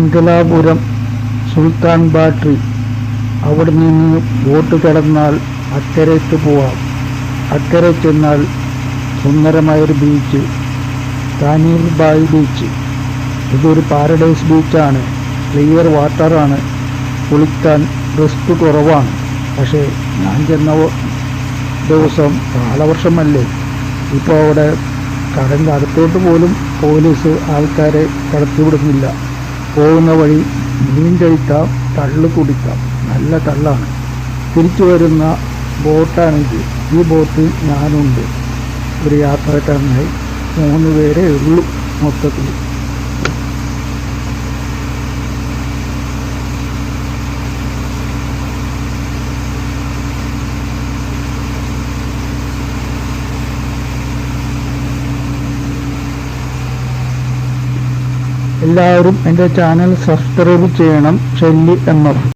മംഗലാപുരം സുൽത്താൻ battery അവിടെ നിന്ന് boat കടന്നാൽ അക്കരയ്ക്ക് പോവാം. അക്കരെ ചെന്നാൽ സുന്ദരമായ ഒരു ബീച്ച് താനീർ ബായ് ബീച്ച് ഇതൊരു പാരഡൈസ് ബീച്ചാണ് ക്ലിയർ വാട്ടറാണ് കുളിക്കാൻ റിസ്ക് കുറവാണ്. പക്ഷേ ഞാൻ ചെന്ന ദിവസം കാലവർഷമല്ലേ? ഇപ്പോൾ അവിടെ കടലിന്റെ അടുത്തോട്ട് പോലും പോലീസ് ആൾക്കാരെ കടത്തിവിടുന്നില്ല. പോകുന്ന വഴി മീൻ കഴിക്കാം തള്ളു കുടിക്കാം. നല്ല തള്ളാണ്. തിരിച്ചു വരുന്ന ബോട്ടാണെങ്കിൽ ഈ ബോട്ടിൽ ഞാനുണ്ട്. ഒരു യാത്രക്കാരനായി മൂന്ന് പേരേ ഉള്ളൂ മൊത്തത്തിൽ എല്ലാവരും എന്റെ ചാനൽ സബ്സ്ക്രൈബ് ചെയ്യണം ഷെല്ലി എം എഫ്